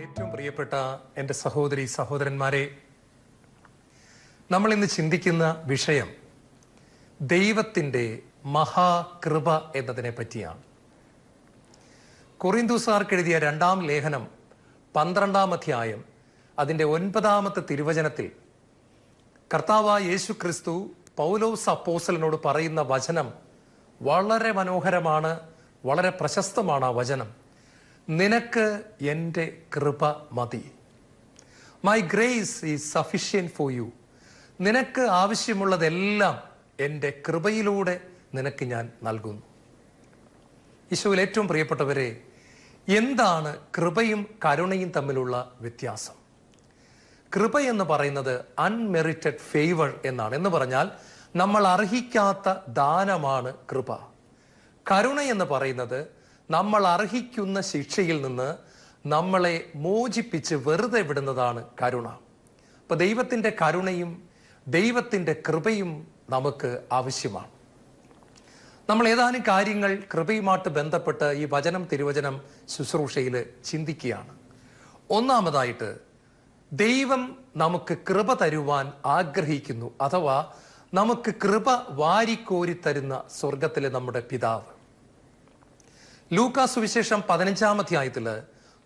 ഏറ്റവും പ്രിയപ്പെട്ട എന്റെ സഹോദരി സഹോദരന്മാരെ നമ്മൾ ഇന്ന് ചിന്തിക്കുന്ന വിഷയം ദൈവത്തിന്റെ മഹാകൃപ എന്നതിനെ പറ്റിയാണ്. കൊറിന്തൂസാർക്ക് എഴുതിയ രണ്ടാം ലേഖനം പന്ത്രണ്ടാം അധ്യായം അതിന്റെ ഒൻപതാമത്തെ തിരുവചനത്തിൽ കർത്താവായ യേശു ക്രിസ്തു പൗലോസ് അപ്പോസലിനോട് പറയുന്ന വചനം വളരെ മനോഹരമാണ് വളരെ പ്രശസ്തമാണ് ആ വചനം. നിനക്ക് എന്റെ കൃപ മതി. My grace is sufficient for you നിനക്ക് ആവശ്യമുള്ളതെല്ലാം എന്റെ കൃപയിലൂടെ നിനക്ക് ഞാൻ നൽകുന്നു. ഈശോയിൽ ഏറ്റവും പ്രിയപ്പെട്ടവരെ എന്താണ് കൃപയും കരുണയും തമ്മിലുള്ള വ്യത്യാസം? കൃപ എന്ന് പറയുന്നത് അൺമെറിറ്റഡ് ഫേവർ എന്നാണ്. എന്ന് പറഞ്ഞാൽ നമ്മൾ അർഹിക്കാത്ത ദാനമാണ് കൃപ. കരുണ എന്ന് പറയുന്നത് നമ്മൾ അർഹിക്കുന്ന ശിക്ഷയിൽ നിന്ന് നമ്മളെ മോചിപ്പിച്ച് വെറുതെ വിടുന്നതാണ് കരുണ. അപ്പൊ ദൈവത്തിന്റെ കരുണയും ദൈവത്തിന്റെ കൃപയും നമുക്ക് ആവശ്യമാണ്. നമ്മൾ ഏതാനും കാര്യങ്ങൾ കൃപയുമായിട്ട് ബന്ധപ്പെട്ട് ഈ വചനം തിരുവചനം ശുശ്രൂഷയിൽ ചിന്തിക്കുകയാണ്. ഒന്നാമതായിട്ട് ദൈവം നമുക്ക് കൃപ തരുവാൻ ആഗ്രഹിക്കുന്നു. അഥവാ നമുക്ക് കൃപ വാരിക്കോരി തരുന്ന സ്വർഗത്തിലെ നമ്മുടെ പിതാവ്. ലൂക്കാ സുവിശേഷം പതിനഞ്ചാം അധ്യായത്തിൽ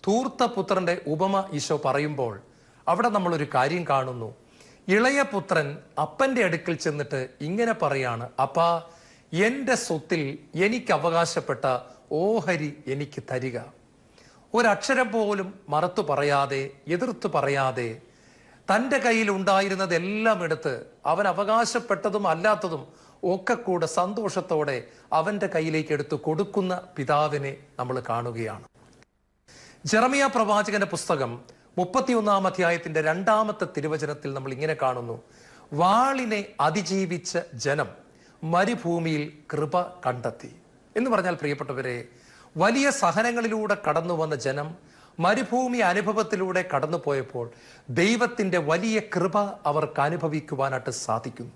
ധൂർത്ത പുത്രന്റെ ഉപമ ഈശോ പറയുമ്പോൾ അവിടെ നമ്മൾ ഒരു കാര്യം കാണുന്നു. ഇളയ പുത്രൻ അപ്പന്റെ അടുക്കൽ ചെന്നിട്ട് ഇങ്ങനെ പറയാണ് അപ്പാ എന്റെ സ്വത്തിൽ എനിക്ക് അവകാശപ്പെട്ട ഓഹരി എനിക്ക് തരിക. ഒരക്ഷരം പോലും മറത്തു പറയാതെ എതിർത്തു പറയാതെ തന്റെ കയ്യിൽ ഉണ്ടായിരുന്നതെല്ലാം എടുത്ത് അവൻ അവകാശപ്പെട്ടതും അല്ലാത്തതും ഒക്കെ കൂടെ സന്തോഷത്തോടെ അവന്റെ കയ്യിലേക്ക് എടുത്ത് കൊടുക്കുന്ന പിതാവിനെ നമ്മൾ കാണുകയാണ്. ജെറമിയ പ്രവാചകന്റെ പുസ്തകം മുപ്പത്തിയൊന്നാം അധ്യായത്തിന്റെ രണ്ടാമത്തെ തിരുവചനത്തിൽ നമ്മൾ ഇങ്ങനെ കാണുന്നു. വാളിനെ അതിജീവിച്ച ജനം മരുഭൂമിയിൽ കൃപ കണ്ടെത്തി. എന്ന് പറഞ്ഞാൽ പ്രിയപ്പെട്ടവരെ വലിയ സഹനങ്ങളിലൂടെ കടന്നു വന്ന ജനം മരുഭൂമി അനുഭവത്തിലൂടെ കടന്നുപോയപ്പോൾ ദൈവത്തിന്റെ വലിയ കൃപ അവർക്ക് അനുഭവിക്കുവാനായിട്ട് സാധിക്കും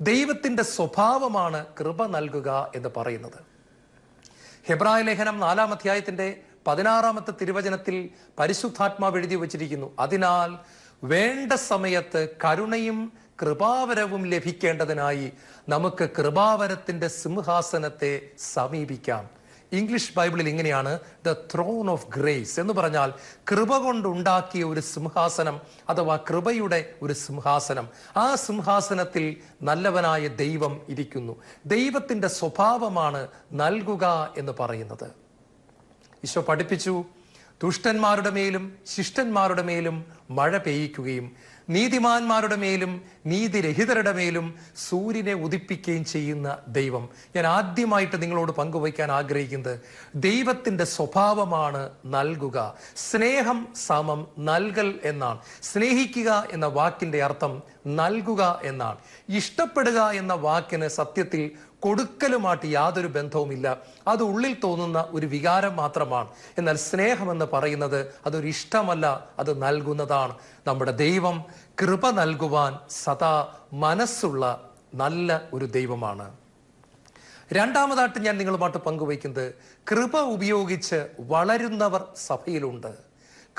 ദൈവത്തിന്റെ സ്വഭാവമാണ് കൃപ നൽകുക എന്ന് പറയുന്നത്. ഹെബ്രായ ലേഖനം നാലാം അധ്യായത്തിന്റെ പതിനാറാമത്തെ തിരുവചനത്തിൽ പരിശുദ്ധാത്മാവ് എഴുതി വച്ചിരിക്കുന്നു. അതിനാൽ വേണ്ട സമയത്ത് കരുണയും കൃപാവരവും ലഭിക്കേണ്ടതിനായി നമുക്ക് കൃപാവരത്തിന്റെ സിംഹാസനത്തെ സമീപിക്കാം. ഇംഗ്ലീഷ് ബൈബിളിൽ ഇങ്ങനെയാണ് ദ ത്രോൺ ഓഫ് ഗ്രേസ് എന്ന് പറഞ്ഞാൽ കൃപ കൊണ്ടുണ്ടാക്കിയ ഒരു സിംഹാസനം അഥവാ കൃപയുടെ ഒരു സിംഹാസനം. ആ സിംഹാസനത്തിൽ നല്ലവനായ ദൈവം ഇരിക്കുന്നു. ദൈവത്തിന്റെ സ്വഭാവമാണ് നൽകുക എന്ന് പറയുന്നത്. ഈശോ പഠിപ്പിച്ചു ദുഷ്ടന്മാരുടെ മേലും ശിഷ്ടന്മാരുടെ മേലും മഴ പെയ്യിക്കുകയും നീതിമാന്മാരുടെ മേലും നീതിരഹിതരുടെ മേലും സൂര്യനെ ഉദിപ്പിക്കുകയും ചെയ്യുന്ന ദൈവം. ഞാൻ ആദ്യമായിട്ട് നിങ്ങളോട് പങ്കുവയ്ക്കാൻ ആഗ്രഹിക്കുന്നത് ദൈവത്തിന്റെ സ്വഭാവമാണ് നൽകുക. സ്നേഹം സമം നൽകൽ എന്നാണ്. സ്നേഹിക്കുക എന്ന വാക്കിന്റെ അർത്ഥം നൽകുക എന്നാണ്. ഇഷ്ടപ്പെടുക എന്ന വാക്കിന് സത്യത്തിൽ കൊടുക്കലുമായിട്ട് യാതൊരു ബന്ധവുമില്ല. അത് ഉള്ളിൽ തോന്നുന്ന ഒരു വികാരം മാത്രമാണ്. എന്നാൽ സ്നേഹമെന്ന് പറയുന്നത് അതൊരു ഇഷ്ടമല്ല അത് നൽകുന്നതാണ്. നമ്മുടെ ദൈവം കൃപ നൽകുവാൻ സദാ മനസ്സുള്ള നല്ല ഒരു ദൈവമാണ്. രണ്ടാമതായിട്ട് ഞാൻ നിങ്ങളുമായിട്ട് പങ്കുവയ്ക്കുന്നത് കൃപ ഉപയോഗിച്ച് വളരുന്നവർ സഭയിലുണ്ട്.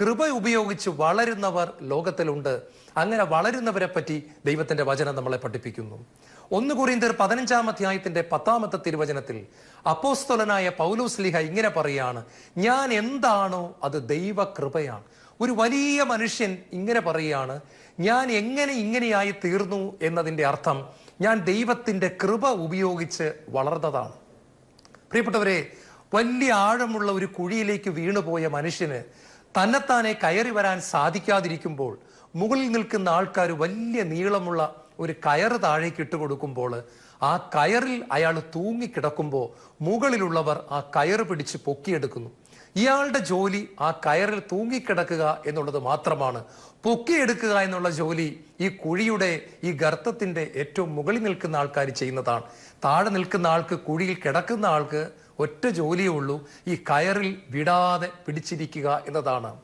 കൃപ ഉപയോഗിച്ച് വളരുന്നവർ ലോകത്തിലുണ്ട്. അങ്ങനെ വളരുന്നവരെ പറ്റി ദൈവത്തിന്റെ വചനം നമ്മളെ പഠിപ്പിക്കുന്നു. ഒന്ന് കുറിന്തർ പതിനഞ്ചാം അധ്യായത്തിന്റെ പത്താമത്തെ തിരുവചനത്തിൽ അപ്പോസ്തോലനായ അപ്പോസ്തലനായ പൗലോസ്ലിഹ ഇങ്ങനെ പറയാണ് ഞാൻ എന്താണോ അത് ദൈവ കൃപയാണ് ഒരു വലിയ മനുഷ്യൻ ഇങ്ങനെ പറയുകയാണ് ഞാൻ എങ്ങനെ ഇങ്ങനെയായി തീർന്നു എന്നതിന്റെ അർത്ഥം ഞാൻ ദൈവത്തിന്റെ കൃപ ഉപയോഗിച്ച് വളർന്നതാണ്. പ്രിയപ്പെട്ടവരെ വലിയ ആഴമുള്ള ഒരു കുഴിയിലേക്ക് വീണുപോയ മനുഷ്യന് തന്നെത്താനെ കയറി വരാൻ സാധിക്കാതിരിക്കുമ്പോൾ മുകളിൽ നിൽക്കുന്ന ആൾക്കാർ വലിയ നീളമുള്ള ഒരു കയറ് താഴേക്ക് ഇട്ട് കൊടുക്കുമ്പോൾ ആ കയറിൽ അയാൾ തൂങ്ങിക്കിടക്കുമ്പോൾ മുകളിലുള്ളവർ ആ കയറ് പിടിച്ച് പൊക്കിയെടുക്കുന്നു. ഇയാളുടെ ജോലി ആ കയറിൽ തൂങ്ങിക്കിടക്കുക എന്നുള്ളത് മാത്രമാണ്. പൊക്കിയെടുക്കുക എന്നുള്ള ജോലി ഈ കുഴിയുടെ ഈ ഗർത്തത്തിന്റെ ഏറ്റവും മുകളിൽ നിൽക്കുന്ന ആൾക്കാർ ചെയ്യുന്നതാണ്. താഴെ നിൽക്കുന്ന ആൾക്ക് കുഴിയിൽ കിടക്കുന്ന ആൾക്ക് ഒറ്റ ജോലിയേ ഉള്ളൂ. ഈ കയറിൽ വിടാതെ പിടിച്ചിരിക്കുക എന്നതാണ്.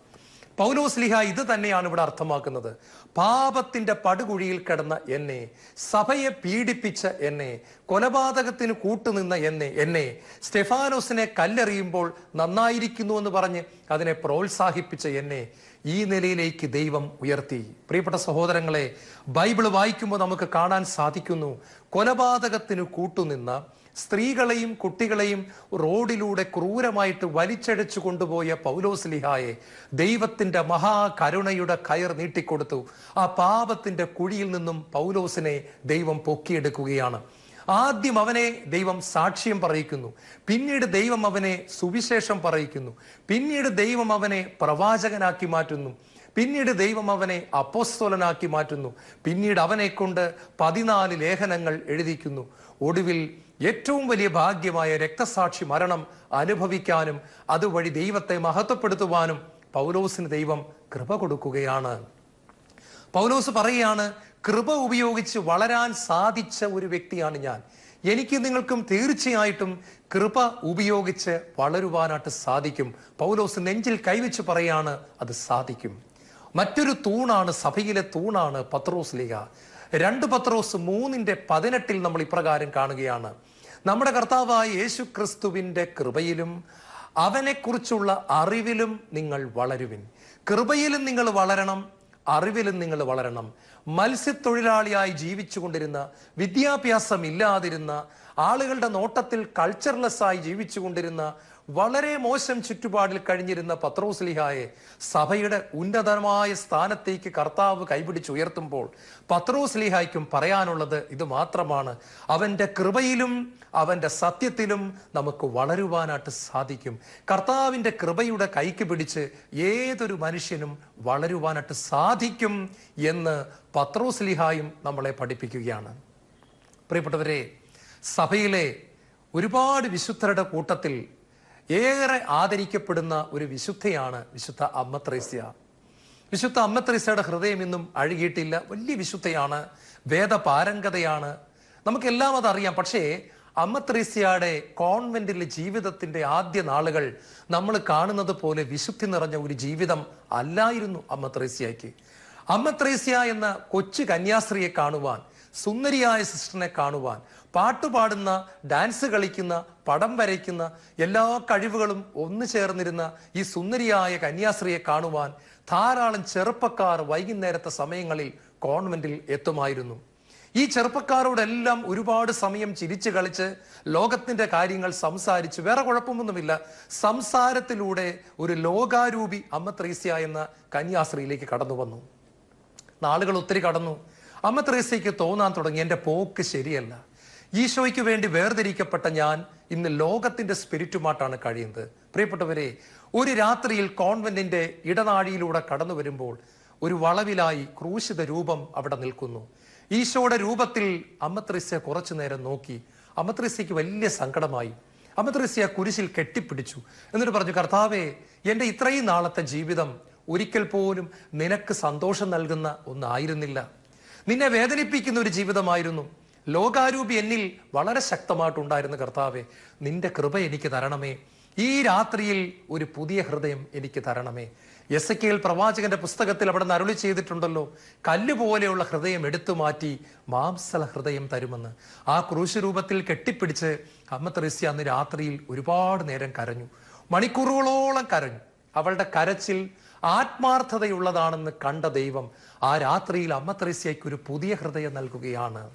പൗലോസ് ലിഹ ഇത് തന്നെയാണ് ഇവിടെ അർത്ഥമാക്കുന്നത്. പാപത്തിന്റെ പടുകുഴിയിൽ കിടന്ന എന്നെ സഭയെ പീഡിപ്പിച്ച എന്നെ കൊലപാതകത്തിന് കൂട്ടുനിന്ന എന്നെ എന്നെ സ്റ്റെഫാനോസിനെ കല്ലെറിയുമ്പോൾ നന്നായിരിക്കുന്നു എന്ന് പറഞ്ഞ് അതിനെ പ്രോത്സാഹിപ്പിച്ച എന്നെ ഈ നിലയിലേക്ക് ദൈവം ഉയർത്തി. പ്രിയപ്പെട്ട സഹോദരങ്ങളെ ബൈബിൾ വായിക്കുമ്പോൾ നമുക്ക് കാണാൻ സാധിക്കുന്നു. കൊലപാതകത്തിന് കൂട്ടുനിന്ന സ്ത്രീകളെയും കുട്ടികളെയും റോഡിലൂടെ ക്രൂരമായിട്ട് വലിച്ചഴച്ചു കൊണ്ടുപോയ പൗലോസ് പൗലോസ്ലിഹായെ ദൈവത്തിന്റെ മഹാകരുണയുടെ കയർ നീട്ടിക്കൊടുത്തു. ആ പാപത്തിന്റെ കുഴിയിൽ നിന്നും പൗലോസിനെ ദൈവം പൊക്കിയെടുക്കുകയാണ്. ആദ്യം അവനെ ദൈവം സാക്ഷ്യം പറയിക്കുന്നു. പിന്നീട് ദൈവം അവനെ സുവിശേഷം പറയിക്കുന്നു. പിന്നീട് ദൈവം അവനെ പ്രവാചകനാക്കി മാറ്റുന്നു. പിന്നീട് ദൈവം അവനെ അപ്പോസ്തോലനാക്കി മാറ്റുന്നു. പിന്നീട് അവനെ കൊണ്ട് പതിനാല് ലേഖനങ്ങൾ എഴുതിക്കുന്നു. ഒടുവിൽ ഏറ്റവും വലിയ ഭാഗ്യമായ രക്തസാക്ഷി മരണം അനുഭവിക്കാനും അതുവഴി ദൈവത്തെ മഹത്വപ്പെടുത്തുവാനും പൗലോസിന് ദൈവം കൃപ കൊടുക്കുകയാണ്. പൗലോസ് പറയുകയാണ് കൃപ ഉപയോഗിച്ച് വളരാൻ സാധിച്ച ഒരു വ്യക്തിയാണ് ഞാൻ. എനിക്ക് നിങ്ങൾക്കും തീർച്ചയായിട്ടും കൃപ ഉപയോഗിച്ച് വളരുവാനായിട്ട് സാധിക്കും. പൗലോസ് നെഞ്ചിൽ കൈവച്ച് പറയാണ് അത് സാധിക്കും. മറ്റൊരു തൂണാണ് സഭയിലെ തൂണാണ് പത്രോസ് ലീഗ രണ്ട് പത്രോസ് മൂന്നിന്റെ പതിനെട്ടിൽ നമ്മൾ ഇപ്രകാരം കാണുകയാണ്. നമ്മുടെ കർത്താവായ യേശു ക്രിസ്തുവിന്റെ കൃപയിലും അവനെക്കുറിച്ചുള്ള അറിവിലും നിങ്ങൾ വളരുവിൻ. കൃപയിലും നിങ്ങൾ വളരണം അറിവിലും നിങ്ങൾ വളരണം. മത്സ്യത്തൊഴിലാളിയായി ജീവിച്ചു കൊണ്ടിരുന്ന വിദ്യാഭ്യാസം ഇല്ലാതിരുന്ന ആളുകളുടെ നോട്ടത്തിൽ കൾച്ചർലെസ് ആയി ജീവിച്ചു കൊണ്ടിരുന്ന വളരെ മോശം ചുറ്റുപാടിൽ കഴിഞ്ഞിരുന്ന പത്രോസ്ലിഹായെ സഭയുടെ ഉന്നതമായ സ്ഥാനത്തേക്ക് കർത്താവ് കൈപിടിച്ചുയർത്തുമ്പോൾ പത്രോസ്ലിഹായ്ക്കും പറയാനുള്ളത് ഇത് മാത്രമാണ്. അവന്റെ കൃപയിലും അവന്റെ സത്യത്തിലും നമുക്ക് വളരുവാനായിട്ട് സാധിക്കും. കർത്താവിന്റെ കൃപയുടെ കൈക്ക് പിടിച്ച് ഏതൊരു മനുഷ്യനും വളരുവാനായിട്ട് സാധിക്കും എന്ന് പത്രോസ്ലിഹായും നമ്മളെ പഠിപ്പിക്കുകയാണ്. പ്രിയപ്പെട്ടവരെ സഭയിലെ ഒരുപാട് വിശുദ്ധരുടെ കൂട്ടത്തിൽ ഏറെ ആദരിക്കപ്പെടുന്ന ഒരു വിശുദ്ധയാണ് വിശുദ്ധ അമ്മത്രേസ്യ. വിശുദ്ധ അമ്മത്രേസ്യയുടെ ഹൃദയം ഇന്നും അഴുകിയിട്ടില്ല. വലിയ വിശുദ്ധയാണ്. വേദപാരംഗതയാണ്. നമുക്കെല്ലാം അതറിയാം. പക്ഷേ അമ്മത്രേസ്യയുടെ കോൺവെന്റിലെ ജീവിതത്തിന്റെ ആദ്യ നാളുകൾ നമ്മൾ കാണുന്നത് പോലെ വിശുദ്ധി നിറഞ്ഞ ഒരു ജീവിതം അല്ലായിരുന്നു അമ്മത്രേസ്യയ്ക്ക്. അമ്മത്രേസ്യ അമ്മ ത്രേസ്യ എന്ന കൊച്ചു കന്യാസ്ത്രീയെ കാണുവാൻ സുന്ദരിയായ സിസ്റ്ററിനെ കാണുവാൻ പാട്ടുപാടുന്ന ഡാൻസ് കളിക്കുന്ന പടം വരയ്ക്കുന്ന എല്ലാ കഴിവുകളും ഒന്നു ചേർന്നിരുന്ന ഈ സുന്ദരിയായ കന്യാസ്ത്രീയെ കാണുവാൻ ധാരാളം ചെറുപ്പക്കാർ വൈകുന്നേരത്തെ സമയങ്ങളിൽ കോൺവെന്റിൽ എത്തുമായിരുന്നു. ഈ ചെറുപ്പക്കാരോടെല്ലാം ഒരുപാട് സമയം ചിരിച്ചു കളിച്ച് ലോകത്തിന്റെ കാര്യങ്ങൾ സംസാരിച്ച് വേറെ കുഴപ്പമൊന്നുമില്ല. സംസാരത്തിലൂടെ ഒരു ലോകാരൂപി അമ്മ ത്രേസ്യ എന്ന കന്യാസ്ത്രീയിലേക്ക് കടന്നു വന്നു. നാളുകൾ ഒത്തിരി കടന്നു. അമ്മ ത്രേസ്യയ്ക്ക് തോന്നാൻ തുടങ്ങി. എന്റെ പോക്ക് ശരിയല്ല. ഈശോയ്ക്ക് വേണ്ടി വേർതിരിക്കപ്പെട്ട ഞാൻ ഇന്ന് ലോകത്തിന്റെ സ്പിരിറ്റുമായിട്ടാണ് കഴിയുന്നത്. പ്രിയപ്പെട്ടവരെ ഒരു രാത്രിയിൽ കോൺവെന്റിന്റെ ഇടനാഴിയിലൂടെ കടന്നു വരുമ്പോൾ ഒരു വളവിലായി ക്രൂശിത രൂപം അവിടെ നിൽക്കുന്നു. ഈശോയുടെ രൂപത്തിൽ അമ്മത്രിസ്യ കുറച്ചു നേരം നോക്കി. അമ്മത്രിസ്യക്ക് വലിയ സങ്കടമായി. അമ്മത്രിസ്യ കുരിശിൽ കെട്ടിപ്പിടിച്ചു. എന്നിട്ട് പറഞ്ഞു കർത്താവേ എന്റെ ഇത്രയും നാളത്തെ ജീവിതം ഒരിക്കൽ പോലും നിനക്ക് സന്തോഷം നൽകുന്ന ഒന്നായിരുന്നില്ല. നിന്നെ വേദനിപ്പിക്കുന്ന ഒരു ജീവിതമായിരുന്നു. ലോകാരൂപി എന്നിൽ വളരെ ശക്തമായിട്ടുണ്ടായിരുന്ന കർത്താവെ നിന്റെ കൃപ എനിക്ക് തരണമേ. ഈ രാത്രിയിൽ ഒരു പുതിയ ഹൃദയം എനിക്ക് തരണമേ. എസ് എൽ പ്രവാചകന്റെ പുസ്തകത്തിൽ അവിടെ നിന്ന് അരുളി ചെയ്തിട്ടുണ്ടല്ലോ കല്ലുപോലെയുള്ള ഹൃദയം എടുത്തു മാറ്റി മാംസല ഹൃദയം തരുമെന്ന്. ആ ക്രൂശ് രൂപത്തിൽ കെട്ടിപ്പിടിച്ച് അമ്മ തെരേസ്യ അന്ന് രാത്രിയിൽ ഒരുപാട് നേരം കരഞ്ഞു. മണിക്കൂറുകളോളം കരഞ്ഞു. അവളുടെ കരച്ചിൽ ആത്മാർത്ഥതയുള്ളതാണെന്ന് കണ്ട ദൈവം ആ രാത്രിയിൽ അമ്മ തെരേസ്യയ്ക്ക് ഒരു പുതിയ ഹൃദയം നൽകുകയാണ്.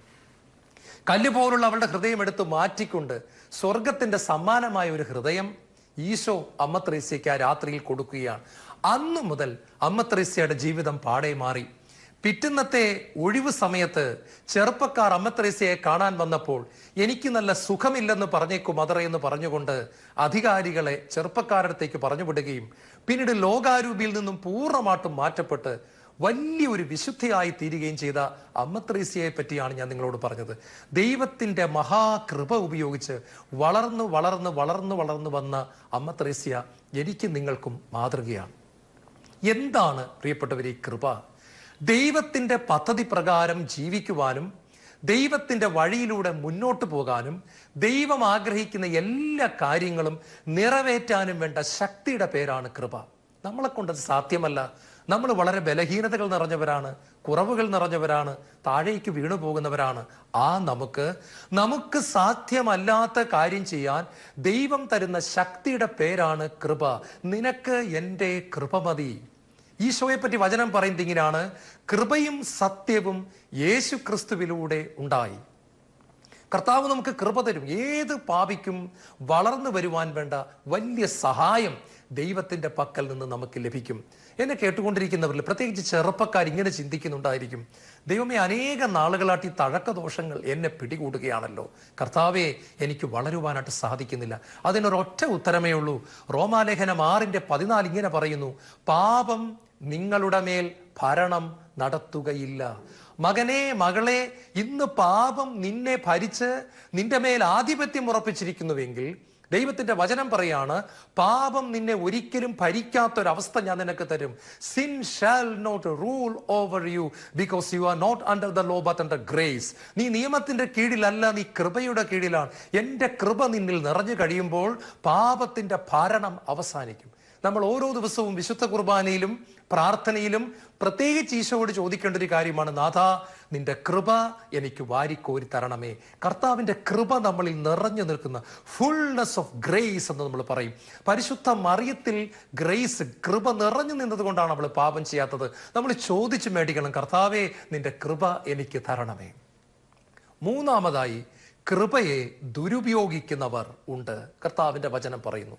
കല്ല് പോലുള്ള അവളുടെ ഹൃദയം എടുത്ത് മാറ്റിക്കൊണ്ട് സ്വർഗത്തിന്റെ സമ്മാനമായ ഒരു ഹൃദയം ഈശോ അമ്മ ത്രേസ്യയ്ക്ക് ആ രാത്രിയിൽ കൊടുക്കുകയാണ്. അന്നു മുതൽ അമ്മ ത്രേസ്യയുടെ ജീവിതം പാടെ മാറി. പിറ്റുന്നത്തെ ഒഴിവ് സമയത്ത് ചെറുപ്പക്കാർ അമ്മ ത്രേസ്യയെ കാണാൻ വന്നപ്പോൾ എനിക്ക് നല്ല സുഖമില്ലെന്ന് പറഞ്ഞേക്കും മദറേ എന്ന് പറഞ്ഞുകൊണ്ട് അധികാരികളെ ചെറുപ്പക്കാരടുത്തേക്ക് പറഞ്ഞുവിടുകയും പിന്നീട് ലോകാരൂപിയിൽ നിന്നും പൂർണമായിട്ടും മാറ്റപ്പെട്ട് വലിയൊരു വിശുദ്ധയായി തീരുകയും ചെയ്ത അമ്മത്രീസിയെ പറ്റിയാണ് ഞാൻ നിങ്ങളോട് പറഞ്ഞത്. ദൈവത്തിന്റെ മഹാകൃപ ഉപയോഗിച്ച് വളർന്നു വളർന്ന് വളർന്നു വളർന്നു വന്ന അമ്മത്രീസ്യ എനിക്ക് നിങ്ങൾക്കും മാതൃകയാണ്. എന്താണ് പ്രിയപ്പെട്ടവർ ഈ കൃപ? ദൈവത്തിന്റെ പദ്ധതി പ്രകാരം ജീവിക്കുവാനും ദൈവത്തിന്റെ വഴിയിലൂടെ മുന്നോട്ട് പോകാനും ദൈവം ആഗ്രഹിക്കുന്ന എല്ലാ കാര്യങ്ങളും നിറവേറ്റാനും വേണ്ട ശക്തിയുടെ പേരാണ് കൃപ. നമ്മളെ കൊണ്ടത് സാധ്യമല്ല. നമ്മൾ വളരെ ബലഹീനതകൾ നിറഞ്ഞവരാണ് കുറവുകൾ നിറഞ്ഞവരാണ് താഴേക്ക് വീണു പോകുന്നവരാണ്. ആ നമുക്ക് നമുക്ക് സാധ്യമല്ലാത്ത കാര്യം ചെയ്യാൻ ദൈവം തരുന്ന ശക്തിയുടെ പേരാണ് കൃപ. നിനക്ക് എന്റെ കൃപ മതി. ഈശോയെ പറ്റി വചനം പറയുന്നത് ഇങ്ങനെയാണ്. കൃപയും സത്യവും യേശു ക്രിസ്തുവിലൂടെ ഉണ്ടായി. കർത്താവ് നമുക്ക് കൃപ തരും. ഏത് പാപിക്കും വളർന്നു വരുവാൻ വേണ്ട വലിയ സഹായം ദൈവത്തിന്റെ പക്കൽ നിന്ന് നമുക്ക് ലഭിക്കും. എന്നെ കേട്ടുകൊണ്ടിരിക്കുന്നവരിൽ പ്രത്യേകിച്ച് ചെറുപ്പക്കാർ ഇങ്ങനെ ചിന്തിക്കുന്നുണ്ടായിരിക്കും. ദൈവമേ അനേക നാളുകളായിട്ട് ഈ തഴക്ക ദോഷങ്ങൾ എന്നെ പിടികൂടുകയാണല്ലോ. കർത്താവെ എനിക്ക് വളരുവാനായിട്ട് സാധിക്കുന്നില്ല. അതിനൊരൊറ്റ ഉത്തരമേ ഉള്ളൂ. റോമാലേഖനം ആറിന്റെ പതിനാല് ഇങ്ങനെ പറയുന്നു. പാപം നിങ്ങളുടെ മേൽ ഭരണം നടത്തുകയില്ല. മകനെ മകളെ ഇന്ന് പാപം നിന്നെ ഭരിച്ച് നിന്റെ മേൽ ആധിപത്യം ഉറപ്പിച്ചിരിക്കുന്നുവെങ്കിൽ ദൈവത്തിന്റെ വചനം പറയാണ് പാപം നിന്നെ ഒരിക്കലും ഭരിക്കാത്തൊരവസ്ഥ ഞാൻ നിനക്ക് തരും. Sin shall not rule over you because you are not under the law but under grace നീ നിയമത്തിന്റെ കീഴിലല്ല നീ കൃപയുടെ കീഴിലാണ്. എന്റെ കൃപ നിന്നിൽ നിറഞ്ഞു കഴിയുമ്പോൾ പാപത്തിന്റെ ഭാരണം അവസാനിക്കും. നമ്മൾ ഓരോ ദിവസവും വിശുദ്ധ കുർബാനയിലും പ്രാർത്ഥനയിലും പ്രത്യേകിച്ച് ഈശോയോട് ചോദിക്കേണ്ട ഒരു കാര്യമാണ് നാഥ നിന്റെ കൃപ എനിക്ക് വാരിക്കോരി തരണമേ. കർത്താവിന്റെ കൃപ നമ്മളിൽ നിറഞ്ഞു നിൽക്കുന്ന ഫുൾനെസ് ഓഫ് ഗ്രേസ് എന്ന് നമ്മൾ പറയും. പരിശുദ്ധ മറിയത്തിൽ ഗ്രേസ് കൃപ നിറഞ്ഞു നിന്നത് കൊണ്ടാണ് അവൾ പാപം ചെയ്യാത്തത്. നമ്മൾ ചോദിച്ചു മേടിക്കണം കർത്താവേ നിന്റെ കൃപ എനിക്ക് തരണമേ. മൂന്നാമതായി കൃപയെ ദുരുപയോഗിക്കുന്നവർ ഉണ്ട്. കർത്താവിന്റെ വചനം പറയുന്നു.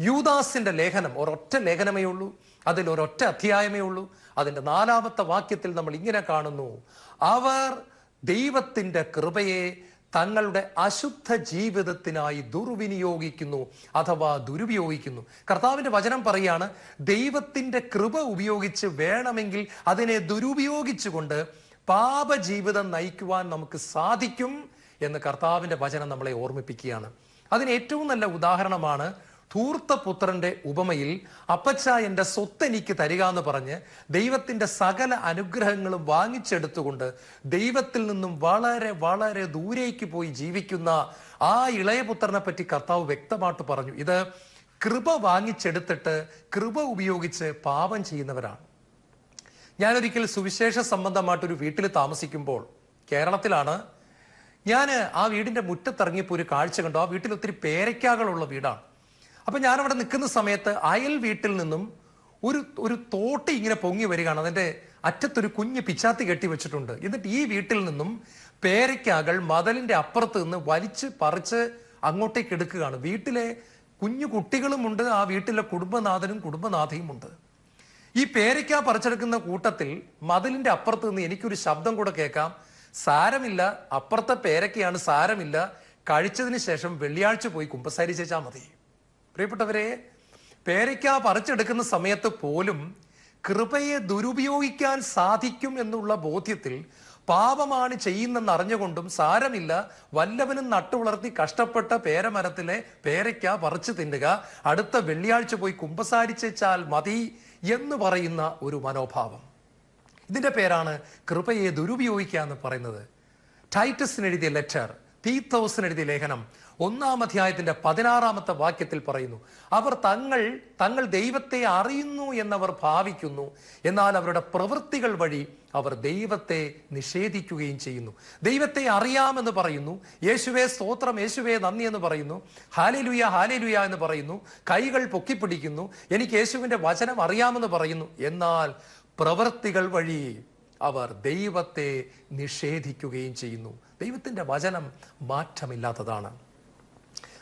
യൂദാസിന്റെ ലേഖനം ഒരൊറ്റ ലേഖനമേ ഉള്ളൂ. അതിൽ ഒരൊറ്റ അധ്യായമേ ഉള്ളൂ. അതിന്റെ നാലാമത്തെ വാക്യത്തിൽ നമ്മൾ ഇങ്ങനെ കാണുന്നു. അവർ ദൈവത്തിന്റെ കൃപയെ തങ്ങളുടെ അശുദ്ധ ജീവിതത്തിനായി ദുർവിനിയോഗിക്കുന്നു അഥവാ ദുരുപയോഗിക്കുന്നു. കർത്താവിന്റെ വചനം പറയാണ് ദൈവത്തിന്റെ കൃപ ഉപയോഗിച്ച് വേണമെങ്കിൽ അതിനെ ദുരുപയോഗിച്ചുകൊണ്ട് പാപജീവിതം നയിക്കുവാൻ നമുക്ക് സാധിക്കും എന്ന് കർത്താവിന്റെ വചനം നമ്മളെ ഓർമ്മിപ്പിക്കുകയാണ്. അതിന് ഏറ്റവും നല്ല ഉദാഹരണമാണ് ധൂർത്ത പുത്രന്റെ ഉപമയിൽ അപ്പച്ച എന്റെ സ്വത്ത് എനിക്ക് തരിക എന്ന് പറഞ്ഞ് ദൈവത്തിന്റെ സകല അനുഗ്രഹങ്ങളും വാങ്ങിച്ചെടുത്തുകൊണ്ട് ദൈവത്തിൽ നിന്നും വളരെ വളരെ ദൂരേക്ക് പോയി ജീവിക്കുന്ന ആ ഇളയ പുത്രനെ പറ്റി കർത്താവ് വ്യക്തമായിട്ട് പറഞ്ഞു. ഇത് കൃപ വാങ്ങിച്ചെടുത്തിട്ട് കൃപ ഉപയോഗിച്ച് പാപം ചെയ്യുന്നവരാണ്. ഞാനൊരിക്കൽ സുവിശേഷ സംബന്ധമായിട്ടൊരു വീട്ടിൽ താമസിക്കുമ്പോൾ കേരളത്തിലാണ്. ഞാൻ ആ വീടിന്റെ മുറ്റത്തിറങ്ങിയപ്പോൾ ഒരു കാഴ്ച കണ്ടു. ആ വീട്ടിൽ ഒത്തിരി പേരയ്ക്കാകളുള്ള വീടാണ്. അപ്പൊ ഞാൻ അവിടെ നിൽക്കുന്ന സമയത്ത് അയൽ വീട്ടിൽ നിന്നും ഒരു ഒരു തോട്ടി ഇങ്ങനെ പൊങ്ങി വരികയാണ്. അതിന്റെ അറ്റത്തൊരു കുഞ്ഞ് പിച്ചാത്തി കെട്ടി വെച്ചിട്ടുണ്ട്. എന്നിട്ട് ഈ വീട്ടിൽ നിന്നും പേരയ്ക്കാകൾ മതലിന്റെ അപ്പുറത്ത് നിന്ന് വലിച്ച് പറിച്ച് അങ്ങോട്ടേക്ക് എടുക്കുകയാണ്. വീട്ടിലെ കുഞ്ഞു കുട്ടികളുമുണ്ട് ആ വീട്ടിലെ കുടുംബനാഥനും ഉണ്ട് ഈ പേരയ്ക്ക പറിച്ചെടുക്കുന്ന കൂട്ടത്തിൽ മതിലിന്റെ അപ്പുറത്ത് നിന്ന് എനിക്കൊരു ശബ്ദം കൂടെ കേൾക്കാം. സാരമില്ല അപ്പുറത്തെ പേരയ്ക്കയാണ് സാരമില്ല. കഴിച്ചതിന് ശേഷം വെള്ളിയാഴ്ച പോയി കുമ്പസാരി ചേച്ചാൽ മതി. പ്രിയപ്പെട്ടവരെ പേരയ്ക്ക പറിച്ചെടുക്കുന്ന സമയത്ത് പോലും കൃപയെ ദുരുപയോഗിക്കാൻ സാധിക്കും എന്നുള്ള ബോധ്യത്തിൽ പാപമാണ് ചെയ്യുന്നെന്ന് അറിഞ്ഞുകൊണ്ടും സാരമില്ല വല്ലവനും നട്ടുവളർത്തി കഷ്ടപ്പെട്ട പേരമരത്തിലെ പേരയ്ക്ക പറിച്ചു തിന്നുക അടുത്ത വെള്ളിയാഴ്ച പോയി കുമ്പസാരിച്ചാൽ മതി എന്ന് പറയുന്ന ഒരു മനോഭാവം. ഇതിന്റെ പേരാണ് കൃപയെ ദുരുപയോഗിക്കുക എന്ന് പറയുന്നത്. ടൈറ്റസിന് എഴുതിയ ലെറ്റർ തീത്തോസിന് എഴുതിയ ലേഖനം ഒന്നാം അധ്യായത്തിന്റെ പതിനാറാമത്തെ വാക്യത്തിൽ പറയുന്നു അവർ തങ്ങൾ തങ്ങൾ ദൈവത്തെ അറിയുന്നു എന്നവർ ഭാവിക്കുന്നു. എന്നാൽ അവരുടെ പ്രവൃത്തികൾ വഴി അവർ ദൈവത്തെ നിഷേധിക്കുകയും ചെയ്യുന്നു. ദൈവത്തെ അറിയാമെന്ന് പറയുന്നു. യേശുവേ സ്തോത്രം യേശുവേ നന്ദി എന്ന് പറയുന്നു. ഹാലിലുയ ഹാലിലുയ എന്ന് പറയുന്നു. കൈകൾ പൊക്കിപ്പിടിക്കുന്നു. എനിക്ക് യേശുവിന്റെ വചനം അറിയാമെന്ന് പറയുന്നു. എന്നാൽ പ്രവൃത്തികൾ വഴി അവർ ദൈവത്തെ നിഷേധിക്കുകയും ചെയ്യുന്നു. ദൈവത്തിന്റെ വചനം മാറ്റമില്ലാത്തതാണ്.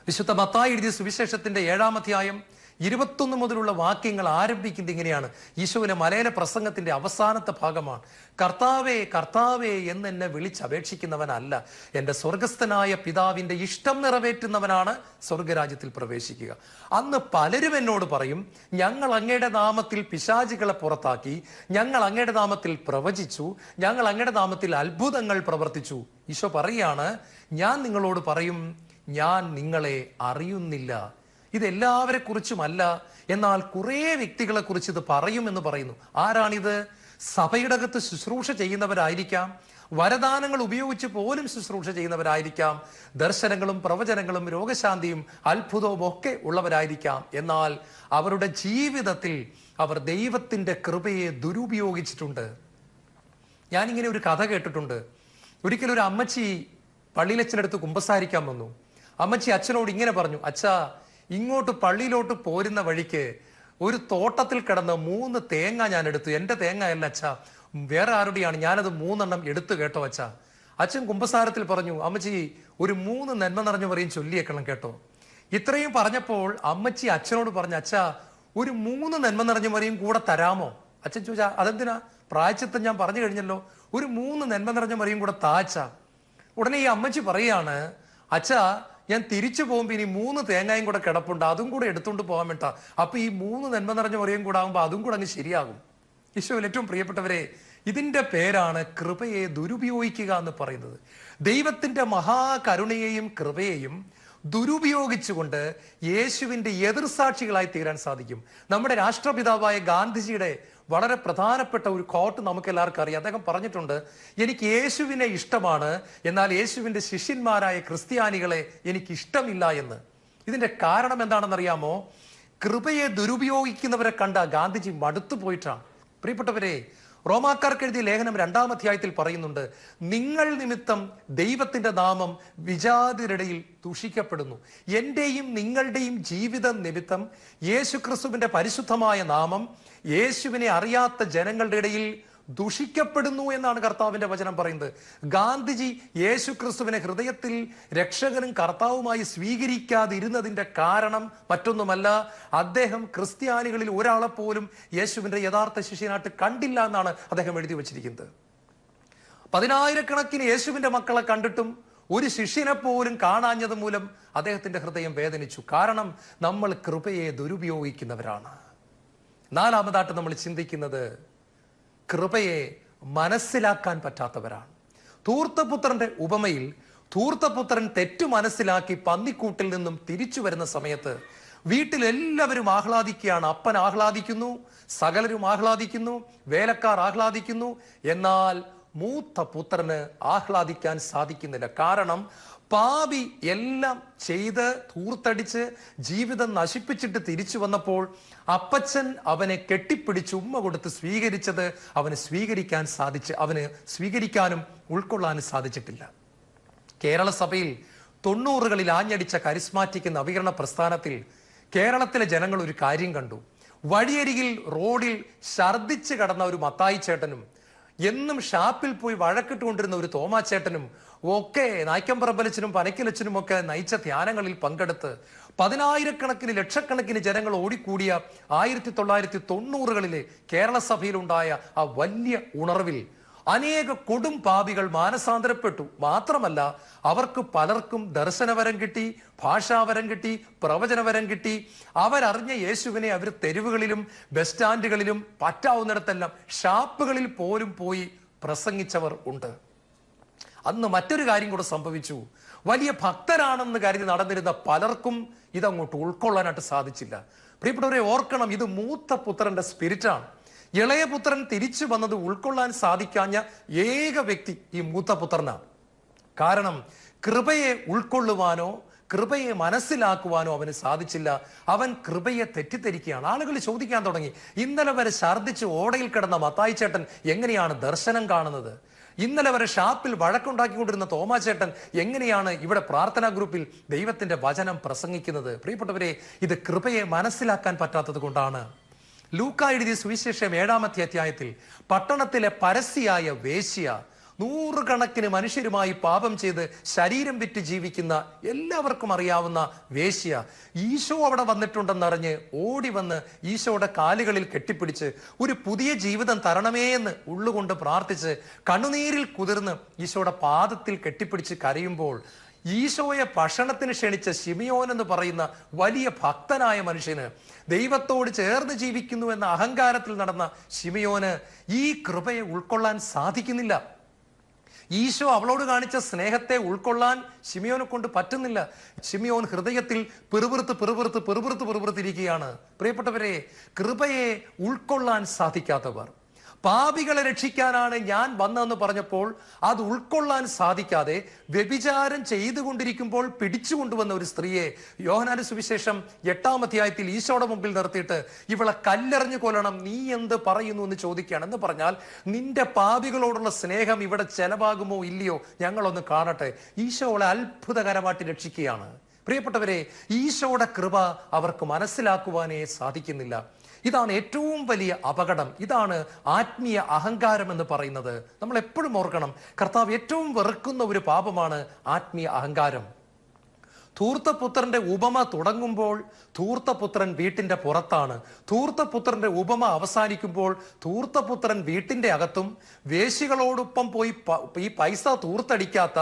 വിശുദ്ധ മത്തായി എഴുതിയ സുവിശേഷത്തിന്റെ ഏഴാം അധ്യായം ഇരുപത്തൊന്ന് മുതലുള്ള വാക്യങ്ങൾ ആരംഭിക്കുന്നത് ഇങ്ങനെയാണ്. യേശുവിനെ മലയാള പ്രസംഗത്തിന്റെ അവസാനത്തെ ഭാഗമാണ്. കർത്താവേ കർത്താവേ എന്ന് എന്നെ വിളിച്ചപേക്ഷിക്കുന്നവനല്ല. എന്റെ സ്വർഗസ്ഥനായ പിതാവിന്റെ ഇഷ്ടം നിറവേറ്റുന്നവനാണ് സ്വർഗരാജ്യത്തിൽ പ്രവേശിക്കുക. അന്ന് പലരും എന്നോട് പറയും ഞങ്ങൾ അങ്ങയുടെ നാമത്തിൽ പിശാചികളെ പുറത്താക്കി ഞങ്ങൾ അങ്ങയുടെ നാമത്തിൽ പ്രവചിച്ചു ഞങ്ങൾ അങ്ങയുടെ നാമത്തിൽ അത്ഭുതങ്ങൾ പ്രവർത്തിച്ചു. ഈശോ പറയാണ് ഞാൻ നിങ്ങളോട് പറയും ഞാൻ നിങ്ങളെ അറിയുന്നില്ല. ഇതെല്ലാവരെ കുറിച്ചുമല്ല എന്നാൽ കുറേ വ്യക്തികളെ കുറിച്ച് ഇത് പറയുമെന്ന് പറയുന്നു. ആരാണിത്? സഭയുടെ അകത്ത് ശുശ്രൂഷ ചെയ്യുന്നവരായിരിക്കാം. വരദാനങ്ങൾ ഉപയോഗിച്ച് പോലും ശുശ്രൂഷ ചെയ്യുന്നവരായിരിക്കാം. ദർശനങ്ങളും പ്രവചനങ്ങളും രോഗശാന്തിയും അത്ഭുതവും ഒക്കെ ഉള്ളവരായിരിക്കാം. എന്നാൽ അവരുടെ ജീവിതത്തിൽ അവർ ദൈവത്തിന്റെ കൃപയെ ദുരുപയോഗിച്ചിട്ടുണ്ട്. ഞാനിങ്ങനെ ഒരു കഥ കേട്ടിട്ടുണ്ട്. ഒരിക്കലും ഒരു അമ്മച്ചി പള്ളിയിലച്ചനടുത്ത് കുമ്പസാരിക്കാൻ വന്നു. അമ്മച്ചി അച്ഛനോട് ഇങ്ങനെ പറഞ്ഞു അച്ഛാ ഇങ്ങോട്ട് പള്ളിയിലോട്ട് പോരുന്ന വഴിക്ക് ഒരു തോട്ടത്തിൽ കിടന്ന് മൂന്ന് തേങ്ങ ഞാൻ എടുത്തു. എന്റെ തേങ്ങ അല്ല അച്ഛാ വേറെ ആരുടെയാണ്? ഞാനത് മൂന്നെണ്ണം എടുത്തു കേട്ടോ അച്ഛാ. അച്ഛൻ കുമ്പസാരത്തിൽ പറഞ്ഞു അമ്മച്ചി ഒരു മൂന്ന് നന്മ നിറഞ്ഞു പറയും ചൊല്ലിയേക്കണം കേട്ടോ. ഇത്രയും പറഞ്ഞപ്പോൾ അമ്മച്ചി അച്ഛനോട് പറഞ്ഞു അച്ഛാ ഒരു മൂന്ന് നന്മ നിറഞ്ഞു മറിയും കൂടെ തരാമോ? അച്ഛൻ ചോദിച്ചാ അതെന്തിനാ? പ്രായച്ചത്തം ഞാൻ പറഞ്ഞു കഴിഞ്ഞല്ലോ. ഒരു മൂന്ന് നന്മ നിറഞ്ഞ മറിയും കൂടെ താച്ച ഉടനെ ഈ അമ്മച്ചി പറയാണ് അച്ഛാ ഞാൻ തിരിച്ചു പോകുമ്പോൾ ഇനി മൂന്ന് തേങ്ങയും കൂടെ കിടപ്പുണ്ട് അതും കൂടെ എടുത്തുകൊണ്ട് പോകാൻ വേണ്ട. അപ്പൊ ഈ മൂന്ന് നന്മ നിറഞ്ഞ മുറിയും കൂടെ ആകുമ്പോൾ അതും കൂടെ അങ്ങ് ശരിയാകും. ഈശോയിൽ ഏറ്റവും പ്രിയപ്പെട്ടവരെ ഇതിന്റെ പേരാണ് കൃപയെ ദുരുപയോഗിക്കുക എന്ന് പറയുന്നത്. ദൈവത്തിന്റെ മഹാകരുണയെയും കൃപയെയും ദുരുപയോഗിച്ചുകൊണ്ട് യേശുവിന്റെ എതിർസാക്ഷികളായി തീരാൻ സാധിക്കും. നമ്മുടെ രാഷ്ട്രപിതാവായ ഗാന്ധിജിയുടെ വളരെ പ്രധാനപ്പെട്ട ഒരു കോട്ട് നമുക്ക് എല്ലാവർക്കും അറിയാം. അദ്ദേഹം പറഞ്ഞിട്ടുണ്ട് എനിക്ക് യേശുവിനെ ഇഷ്ടമാണ് എന്നാൽ യേശുവിന്റെ ശിഷ്യന്മാരായ ക്രിസ്ത്യാനികളെ എനിക്ക് ഇഷ്ടമില്ല എന്ന്. ഇതിന്റെ കാരണം എന്താണെന്നറിയാമോ? കൃപയെ ദുരുപയോഗിക്കുന്നവരെ കണ്ട ഗാന്ധിജി മടുത്തു പോയിട്ടാണ് പ്രിയപ്പെട്ടവരെ റോമാക്കാർക്ക് എഴുതിയ ലേഖനം രണ്ടാം അധ്യായത്തിൽ പറയുന്നുണ്ട് നിങ്ങൾ നിമിത്തം ദൈവത്തിന്റെ നാമം വിജാതിരിടയിൽ ദൂഷിക്കപ്പെടുന്നു. എന്റെയും നിങ്ങളുടെയും ജീവിത നിമിത്തം യേശു ക്രിസ്തുവിന്റെ പരിശുദ്ധമായ നാമം യേശുവിനെ അറിയാത്ത ജനങ്ങളുടെ ഇടയിൽ ദുഷിക്കപ്പെടുന്നു എന്നാണ് കർത്താവിന്റെ വചനം പറയുന്നത്. ഗാന്ധിജി യേശു ക്രിസ്തുവിനെ ഹൃദയത്തിൽ രക്ഷകനും കർത്താവുമായി സ്വീകരിക്കാതിരുന്നതിന്റെ കാരണം മറ്റൊന്നുമല്ല അദ്ദേഹം ക്രിസ്ത്യാനികളിൽ ഒരാളെ പോലും യേശുവിന്റെ യഥാർത്ഥ ശിഷ്യനായിട്ട് കണ്ടില്ല എന്നാണ് അദ്ദേഹം എഴുതി വച്ചിരിക്കുന്നത്. പതിനായിരക്കണക്കിന് യേശുവിന്റെ മക്കളെ കണ്ടിട്ടും ഒരു ശിഷ്യനെ പോലും കാണാഞ്ഞത് മൂലം അദ്ദേഹത്തിന്റെ ഹൃദയം വേദനിച്ചു. കാരണം നമ്മൾ കൃപയെ ദുരുപയോഗിക്കുന്നവരാണ്. നാലാമതായിട്ട് നമ്മൾ ചിന്തിക്കുന്നത് കൃപയെ മനസ്സിലാക്കാൻ പറ്റാത്തവരാണ്. ധൂർത്തപുത്രന്റെ ഉപമയിൽ ധൂർത്തപുത്രൻ തെറ്റു മനസ്സിലാക്കി പന്നിക്കൂട്ടിൽ നിന്നും തിരിച്ചു വരുന്ന സമയത്ത് വീട്ടിലെല്ലാവരും ആഹ്ലാദിക്കുകയാണ്. അപ്പൻ ആഹ്ലാദിക്കുന്നു സകലരും ആഹ്ലാദിക്കുന്നു വേലക്കാർ ആഹ്ലാദിക്കുന്നു. എന്നാൽ മൂത്ത പുത്രന് ആഹ്ലാദിക്കാൻ സാധിക്കുന്നില്ല. കാരണം പാപി എല്ലാം ചെയ്ത് ധൂർത്തടിച്ച് ജീവിതം നശിപ്പിച്ചിട്ട് തിരിച്ചു വന്നപ്പോൾ അപ്പച്ചൻ അവനെ കെട്ടിപ്പിടിച്ച് ഉമ്മ കൊടുത്ത് സ്വീകരിച്ചത് അവന് സ്വീകരിക്കാൻ സാധിച്ച് അവന് സ്വീകരിക്കാനും ഉൾക്കൊള്ളാനും സാധിച്ചിട്ടില്ല. കേരള സഭയിൽ തൊണ്ണൂറുകളിൽ ആഞ്ഞടിച്ച കരിസ്മാറ്റിക് നവീകരണ പ്രസ്ഥാനത്തിൽ കേരളത്തിലെ ജനങ്ങൾ ഒരു കാര്യം കണ്ടു. വഴിയരികിൽ റോഡിൽ ഛർദിച്ച് കടന്ന ഒരു മത്തായി ചേട്ടനും എന്നും ഷാപ്പിൽ പോയി വഴക്കിട്ടുകൊണ്ടിരുന്ന ഒരു തോമാച്ചേട്ടനും ഒക്കെ നായ്ക്കമ്പറമ്പലച്ചനും പനക്കിലച്ചനും ഒക്കെ നയിച്ച ധ്യാനങ്ങളിൽ പങ്കെടുത്ത് പതിനായിരക്കണക്കിന് ലക്ഷക്കണക്കിന് ജനങ്ങൾ ഓടിക്കൂടിയ ആയിരത്തി തൊള്ളായിരത്തി തൊണ്ണൂറുകളിലെ കേരള സഭയിലുണ്ടായ ആ വലിയ ഉണർവിൽ അനേക കൊടും പാപികൾ മാനസാന്തരപ്പെട്ടു. മാത്രമല്ല അവർക്ക് പലർക്കും ദർശനവരം കിട്ടി ഭാഷാവരം കിട്ടി പ്രവചനവരം കിട്ടി. അവരറിഞ്ഞ യേശുവിനെ അവർ തെരുവുകളിലും ബസ് സ്റ്റാൻഡുകളിലും പറ്റാവുന്നിടത്തെല്ലാം ഷാപ്പുകളിൽ പോലും പോയി പ്രസംഗിച്ചവർ ഉണ്ട്. അന്ന് മറ്റൊരു കാര്യം കൂടെ സംഭവിച്ചു. വലിയ ഭക്തരാണെന്ന് കരുതി നടന്നിരുന്ന പലർക്കും ഇതങ്ങോട്ട് ഉൾക്കൊള്ളാനായിട്ട് സാധിച്ചില്ല. പ്രിയപ്പെട്ടവരെ ഓർക്കണം ഇത് മൂത്ത പുത്രന്റെ സ്പിരിറ്റാണ് ഇളയ പുത്രൻ തിരിച്ചു വന്നത് ഉൾക്കൊള്ളാൻ സാധിക്കാഞ്ഞ ഏക വ്യക്തി ഈ മൂത്ത പുത്രനാണ്. കാരണം കൃപയെ ഉൾക്കൊള്ളുവാനോ കൃപയെ മനസ്സിലാക്കുവാനോ അവന് സാധിച്ചില്ല. അവൻ കൃപയെ തെറ്റിദ്ധരിക്കുകയാണ്. ആളുകൾ ചോദിക്കാൻ തുടങ്ങി ഇന്നലെ വരെ ഛർദ്ദിച്ച് ഓടയിൽ കിടന്ന മത്തായി ചേട്ടൻ എങ്ങനെയാണ് ദർശനം കാണുന്നത്? ഇന്നലെ വരെ ഷാപ്പിൽ വഴക്കുണ്ടാക്കിക്കൊണ്ടിരുന്ന തോമാചേട്ടൻ എങ്ങനെയാണ് ഇവിടെ പ്രാർത്ഥനാ ഗ്രൂപ്പിൽ ദൈവത്തിന്റെ വചനം പ്രസംഗിക്കുന്നത്? പ്രിയപ്പെട്ടവരെ ഇത് കൃപയെ മനസ്സിലാക്കാൻ പറ്റാത്തത് കൊണ്ടാണ്. ലൂക്ക എഴുതിയ സുവിശേഷം ഏഴാമത്തെ അധ്യായത്തിൽ പട്ടണത്തിലെ പരസ്യായ വേശ്യ നൂറുകണക്കിന് മനുഷ്യരുമായി പാപം ചെയ്ത് ശരീരം വിറ്റ് ജീവിക്കുന്ന എല്ലാവർക്കും അറിയാവുന്ന വേശ്യ ഈശോ അവിടെ വന്നിട്ടുണ്ടെന്നറിഞ്ഞ് ഓടി വന്ന് ഈശോയുടെ കാലുകളിൽ കെട്ടിപ്പിടിച്ച് ഒരു പുതിയ ജീവിതം തരണമേ എന്ന് ഉള്ളുകൊണ്ട് പ്രാർത്ഥിച്ച് കണ്ണുനീരിൽ കുതിർന്ന് ഈശോയുടെ പാദത്തിൽ കെട്ടിപ്പിടിച്ച് കരയുമ്പോൾ ഈശോയെ ഭക്ഷണത്തിന് ക്ഷണിച്ച ശിമിയോൻ എന്ന് പറയുന്ന വലിയ ഭക്തനായ മനുഷ്യന് ദൈവത്തോട് ചേർന്ന് ജീവിക്കുന്നു എന്ന അഹങ്കാരത്തിൽ നടന്ന ശിമിയോന് ഈ കൃപയെ ഉൾക്കൊള്ളാൻ സാധിക്കുന്നില്ല. ഈശോ അവളോട് കാണിച്ച സ്നേഹത്തെ ഉൾക്കൊള്ളാൻ ഷിമിയോനെ കൊണ്ട് പറ്റുന്നില്ല. ഷിമിയോൻ ഹൃദയത്തിൽ പെറുപുറത്ത് പെറുപുറത്ത് പെറുപുറത്ത് പെറുപുറത്തിരിക്കുകയാണ്. പ്രിയപ്പെട്ടവരെ കൃപയെ ഉൾക്കൊള്ളാൻ സാധിക്കാത്തവർ. പാപികളെ രക്ഷിക്കാനാണ് ഞാൻ വന്നതെന്ന് പറഞ്ഞപ്പോൾ അത് ഉൾക്കൊള്ളാൻ സാധിക്കാതെ വ്യഭിചാരം ചെയ്തുകൊണ്ടിരിക്കുമ്പോൾ പിടിച്ചു കൊണ്ടുവന്ന ഒരു സ്ത്രീയെ യോഹനാന സുവിശേഷം എട്ടാം അധ്യായത്തിൽ ഈശോയുടെ മുമ്പിൽ നിർത്തിയിട്ട് ഇവളെ കല്ലെറിഞ്ഞു കൊല്ലണം നീ എന്ത് പറയുന്നു എന്ന് ചോദിക്കുകയാണ്. എന്ന് പറഞ്ഞാൽ നിന്റെ പാപികളോടുള്ള സ്നേഹം ഇവിടെ ചെലവാകുമോ ഇല്ലയോ ഞങ്ങളൊന്ന് കാണട്ടെ. ഈശോളെ അത്ഭുതകരമായിട്ട് രക്ഷിക്കുകയാണ്. പ്രിയപ്പെട്ടവരെ ഈശോയുടെ കൃപ അവർക്ക് മനസ്സിലാക്കുവാനേ സാധിക്കുന്നില്ല. ഇതാണ് ഏറ്റവും വലിയ അപകടം. ഇതാണ് ആത്മീയ അഹങ്കാരം എന്ന് പറയുന്നത്. നമ്മൾ എപ്പോഴും ഓർക്കണം കർത്താവ് ഏറ്റവും വെറുക്കുന്ന ഒരു പാപമാണ് ആത്മീയ അഹങ്കാരം. ധൂർത്തപുത്രന്റെ ഉപമ തുടങ്ങുമ്പോൾ ധൂർത്തപുത്രൻ വീട്ടിന്റെ പുറത്താണ്. ധൂർത്തപുത്രന്റെ ഉപമ അവസാനിക്കുമ്പോൾ ധൂർത്തപുത്രൻ വീട്ടിന്റെ അകത്തും വേശികളോടൊപ്പം പോയി ഈ പൈസ തൂർത്തടിക്കാത്ത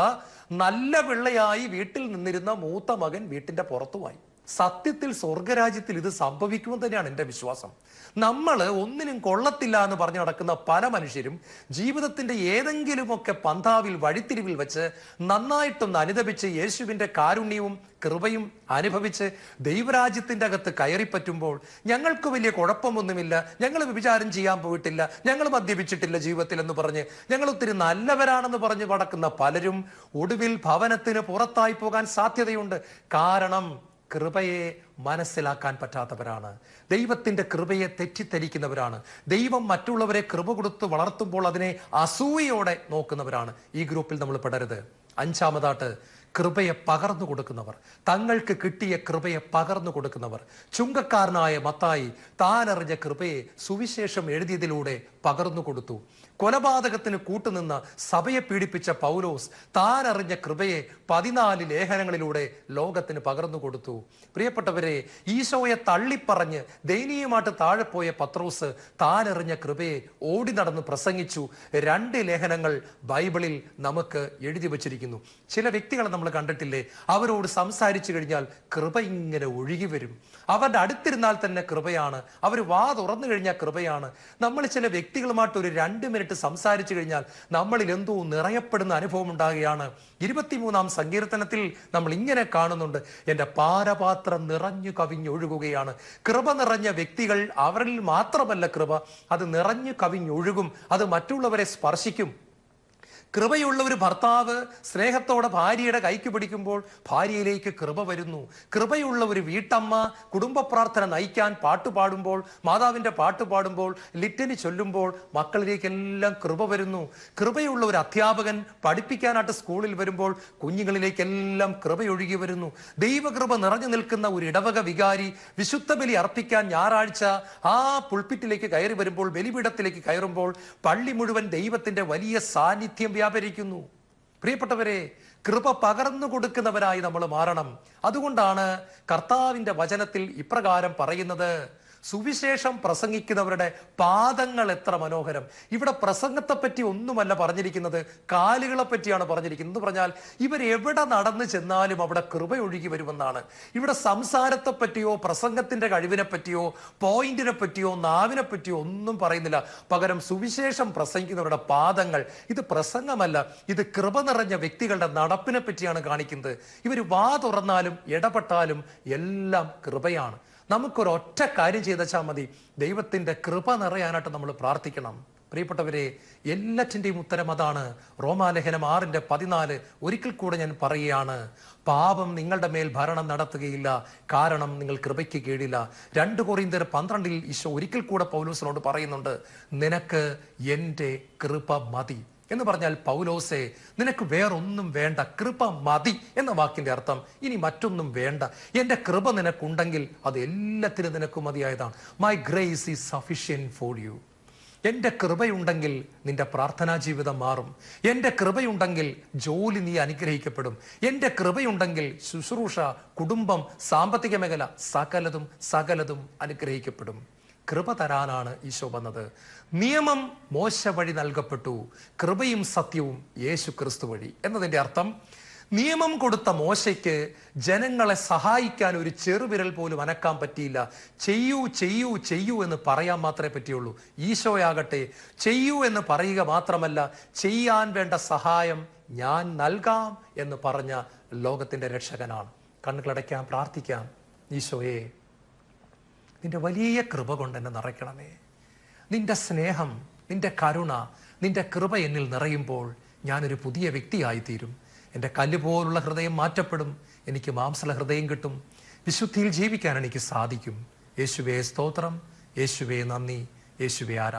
നല്ല പിള്ളയായി വീട്ടിൽ നിന്നിരുന്ന മൂത്ത മകൻ വീട്ടിന്റെ പുറത്തുമായി. സത്യത്തിൽ സ്വർഗരാജ്യത്തിൽ ഇത് സംഭവിക്കുമെന്ന് തന്നെയാണ് എന്റെ വിശ്വാസം. നമ്മൾ ഒന്നിനും കൊള്ളത്തില്ല എന്ന് പറഞ്ഞു നടക്കുന്ന പല മനുഷ്യരും ജീവിതത്തിന്റെ ഏതെങ്കിലുമൊക്കെ പന്താവിൽ വഴിത്തിരിവിൽ വെച്ച് നന്നായിട്ടൊന്ന് അനുദപിച്ച് യേശുവിന്റെ കാരുണ്യവും കൃപയും അനുഭവിച്ച് ദൈവരാജ്യത്തിന്റെ അകത്ത് കയറിപ്പറ്റുമ്പോൾ ഞങ്ങൾക്ക് വലിയ കുഴപ്പമൊന്നുമില്ല. ഞങ്ങൾ വിചാരം ചെയ്യാൻ പോയിട്ടില്ല. ഞങ്ങൾ മദ്യപിച്ചിട്ടില്ല ജീവിതത്തിൽ എന്ന് പറഞ്ഞ് ഞങ്ങൾ ഒത്തിരി നല്ലവരാണെന്ന് പറഞ്ഞ് നടക്കുന്ന പലരും ഒടുവിൽ ഭവനത്തിന് പുറത്തായി പോകാൻ സാധ്യതയുണ്ട്. കാരണം കൃപയെ മനസ്സിലാക്കാൻ പറ്റാത്തവരാണ്. ദൈവത്തിന്റെ കൃപയെ തെറ്റിദ്ധരിക്കുന്നവരാണ്. ദൈവം മറ്റുള്ളവരെ കൃപ കൊടുത്ത് വളർത്തുമ്പോൾ അതിനെ അസൂയയോടെ നോക്കുന്നവരാണ്. ഈ ഗ്രൂപ്പിൽ നമ്മൾ പെടരുത്. അഞ്ചാമതായിട്ട് കൃപയെ പകർന്നു കൊടുക്കുന്നവർ. തങ്ങൾക്ക് കിട്ടിയ കൃപയെ പകർന്നു കൊടുക്കുന്നവർ. ചുങ്കക്കാരനായ മത്തായി താനറിഞ്ഞ കൃപയെ സുവിശേഷം എഴുതിയതിലൂടെ പകർന്നു കൊടുത്തു. കൊലപാതകത്തിന് കൂട്ടുനിന്ന് സഭയെ പീഡിപ്പിച്ച പൗലോസ് താൻ അറിഞ്ഞ കൃപയെ പതിനാല് ലേഖനങ്ങളിലൂടെ ലോകത്തിന് പകർന്നു കൊടുത്തു. പ്രിയപ്പെട്ടവരെ ഈശോയെ തള്ളിപ്പറഞ്ഞ് ദയനീയമായിട്ട് താഴെ പോയ പത്രോസ് താൻ അറിഞ്ഞ കൃപയെ ഓടി നടന്ന് പ്രസംഗിച്ചു. രണ്ട് ലേഖനങ്ങൾ ബൈബിളിൽ നമുക്ക് എഴുതി വച്ചിരിക്കുന്നു. ചില വ്യക്തികളെ നമ്മൾ കണ്ടിട്ടില്ലേ? അവരോട് സംസാരിച്ചു കഴിഞ്ഞാൽ കൃപ ഇങ്ങനെ ഒഴുകി വരും. അവരുടെ അടുത്തിരുന്നാൽ തന്നെ കൃപയാണ്. അവർ വാ തുറന്നു കഴിഞ്ഞാൽ കൃപയാണ്. നമ്മൾ ചില വ്യക്തികളുമായിട്ട് ഒരു രണ്ട് മിനിറ്റ് സംസാരിച്ചു കഴിഞ്ഞാൽ നമ്മളിൽ എന്തോ നിറയപ്പെടുന്ന അനുഭവം ഉണ്ടാകുകയാണ്. ഇരുപത്തിമൂന്നാം സങ്കീർത്തനത്തിൽ നമ്മൾ ഇങ്ങനെ കാണുന്നുണ്ട്. എന്റെ പാരപാത്രം നിറഞ്ഞു കവിഞ്ഞൊഴുകുകയാണ് കൃപ നിറഞ്ഞ വ്യക്തികൾ അവരിൽ മാത്രമല്ല കൃപ. അത് നിറഞ്ഞു കവിഞ്ഞൊഴുകും അത് മറ്റുള്ളവരെ സ്പർശിക്കും. കൃപയുള്ള ഒരു ഭർത്താവ് സ്നേഹത്തോടെ ഭാര്യയുടെ കൈക്ക് പിടിക്കുമ്പോൾ ഭാര്യയിലേക്ക് കൃപ വരുന്നു. കൃപയുള്ള ഒരു വീട്ടമ്മ കുടുംബ പ്രാർത്ഥന നയിക്കാൻ പാട്ടുപാടുമ്പോൾ മാതാവിന്റെ മാതാവിന്റെ പാട്ട് പാടുമ്പോൾ ലിറ്റനി ചൊല്ലുമ്പോൾ മക്കളിലേക്കെല്ലാം കൃപ വരുന്നു. കൃപയുള്ള ഒരു അധ്യാപകൻ പഠിപ്പിക്കാനായിട്ട് സ്കൂളിൽ വരുമ്പോൾ കുഞ്ഞുങ്ങളിലേക്കെല്ലാം കൃപയൊഴുകി വരുന്നു. ദൈവകൃപ നിറഞ്ഞു നിൽക്കുന്ന ഒരു ഇടവക വികാരി വിശുദ്ധ ബലി അർപ്പിക്കാൻ ഞായറാഴ്ച ആ പുൾപ്പിറ്റിലേക്ക് കയറി വരുമ്പോൾ ബലിപീഠത്തിലേക്ക് കയറുമ്പോൾ പള്ളി മുഴുവൻ ദൈവത്തിന്റെ വലിയ സാന്നിധ്യം വ്യാപരിക്കുന്നു. പ്രിയപ്പെട്ടവരെ കൃപ പകർന്നു കൊടുക്കുന്നവരായി നമ്മൾ മാറണം. അതുകൊണ്ടാണ് കർത്താവിന്റെ വചനത്തിൽ ഇപ്രകാരം പറയുന്നത് സുവിശേഷം പ്രസംഗിക്കുന്നവരുടെ പാദങ്ങൾ എത്ര മനോഹരം. ഇവിടെ പ്രസംഗത്തെപ്പറ്റി ഒന്നുമല്ല പറഞ്ഞിരിക്കുന്നത് കാലുകളെ പറ്റിയാണ് പറഞ്ഞിരിക്കുന്നത്. എന്ന് പറഞ്ഞാൽ എവിടെ നടന്നു ചെന്നാലും അവിടെ കൃപയൊഴുകി വരുമെന്നാണ്. ഇവിടെ സംസാരത്തെ പറ്റിയോ പ്രസംഗത്തിന്റെ കഴിവിനെ പറ്റിയോ പോയിന്റിനെ പറ്റിയോ നാവിനെ പറ്റിയോ ഒന്നും പറയുന്നില്ല. പകരം സുവിശേഷം പ്രസംഗിക്കുന്നവരുടെ പാദങ്ങൾ ഇത് പ്രസംഗമല്ല ഇത് കൃപ നിറഞ്ഞ വ്യക്തികളുടെ നടപ്പിനെ പറ്റിയാണ് കാണിക്കുന്നത്. ഇവർ വാ തുറന്നാലും ഇടപെട്ടാലും എല്ലാം കൃപയാണ്. നമുക്കൊരൊറ്റ കാര്യം ചെയ്തച്ചാൽ മതി. ദൈവത്തിന്റെ കൃപ നിറയാനായിട്ട് നമ്മൾ പ്രാർത്ഥിക്കണം. പ്രിയപ്പെട്ടവരെ എല്ലാറ്റിന്റെയും ഉത്തരം അതാണ്. റോമാലേഖനം ആറിന്റെ പതിനാല് ഒരിക്കൽ കൂടെ ഞാൻ പറയുകയാണ്. പാപം നിങ്ങളുടെ മേൽ ഭരണം നടത്തുകയില്ല. കാരണം നിങ്ങൾ കൃപയ്ക്ക് കീഴില്ല. രണ്ട് കൊറിന്തർ പന്ത്രണ്ടിൽ ഈശോ ഒരിക്കൽ കൂടെ പൗലൂസിനോട് പറയുന്നുണ്ട് നിനക്ക് എന്റെ കൃപ മതി. എന്ന് പറഞ്ഞാൽ പൗലോസെ നിനക്ക് വേറൊന്നും വേണ്ട കൃപ മതി എന്ന വാക്കിന്റെ അർത്ഥം. ഇനി മറ്റൊന്നും വേണ്ട. എന്റെ കൃപ നിനക്കുണ്ടെങ്കിൽ അത് എല്ലാത്തിനും നിനക്ക് മതിയായതാണ്. My grace is sufficient for you എന്റെ കൃപയുണ്ടെങ്കിൽ നിന്റെ പ്രാർത്ഥനാ ജീവിതം മാറും. എന്റെ കൃപയുണ്ടെങ്കിൽ ജോലി നീ അനുഗ്രഹിക്കപ്പെടും. എന്റെ കൃപയുണ്ടെങ്കിൽ ശുശ്രൂഷ കുടുംബം സാമ്പത്തിക മേഖല സകലതും സകലതും അനുഗ്രഹിക്കപ്പെടും. കൃപ തരാനാണ് ഈശോ വന്നത്. നിയമം മോശ വഴി നൽകപ്പെട്ടു. കൃപയും സത്യവും യേശു ക്രിസ്തു വഴി. എന്നതിന്റെ അർത്ഥം നിയമം കൊടുത്ത മോശയ്ക്ക് ജനങ്ങളെ സഹായിക്കാൻ ഒരു ചെറുവിരൽ പോലും അനക്കാൻ പറ്റിയില്ല. ചെയ്യൂ ചെയ്യൂ ചെയ്യൂ എന്ന് പറയാൻ മാത്രമേ പറ്റിയുള്ളൂ. ഈശോയാകട്ടെ ചെയ്യൂ എന്ന് പറയുക മാത്രമല്ല ചെയ്യാൻ വേണ്ട സഹായം ഞാൻ നൽകാം എന്ന് പറഞ്ഞ ലോകത്തിന്റെ രക്ഷകനാണ്. കണ്ണുകളടയ്ക്കാം പ്രാർത്ഥിക്കാം. ഈശോയെ. നിന്റെ വലിയ കൃപ കൊണ്ട് എന്നെ നിറയ്ക്കണമേ. നിന്റെ സ്നേഹം നിന്റെ കരുണ നിന്റെ കൃപ എന്നിൽ നിറയുമ്പോൾ ഞാനൊരു പുതിയ വ്യക്തിയായിത്തീരും. എന്റെ കല്ല് പോലുള്ള ഹൃദയം മാറ്റപ്പെടും. എനിക്ക് മാംസല ഹൃദയം കിട്ടും. വിശുദ്ധിയിൽ ജീവിക്കാൻ എനിക്ക് സാധിക്കും. യേശുവേ സ്തോത്രം. യേശുവേ നന്ദി. യേശുവേ ആരാ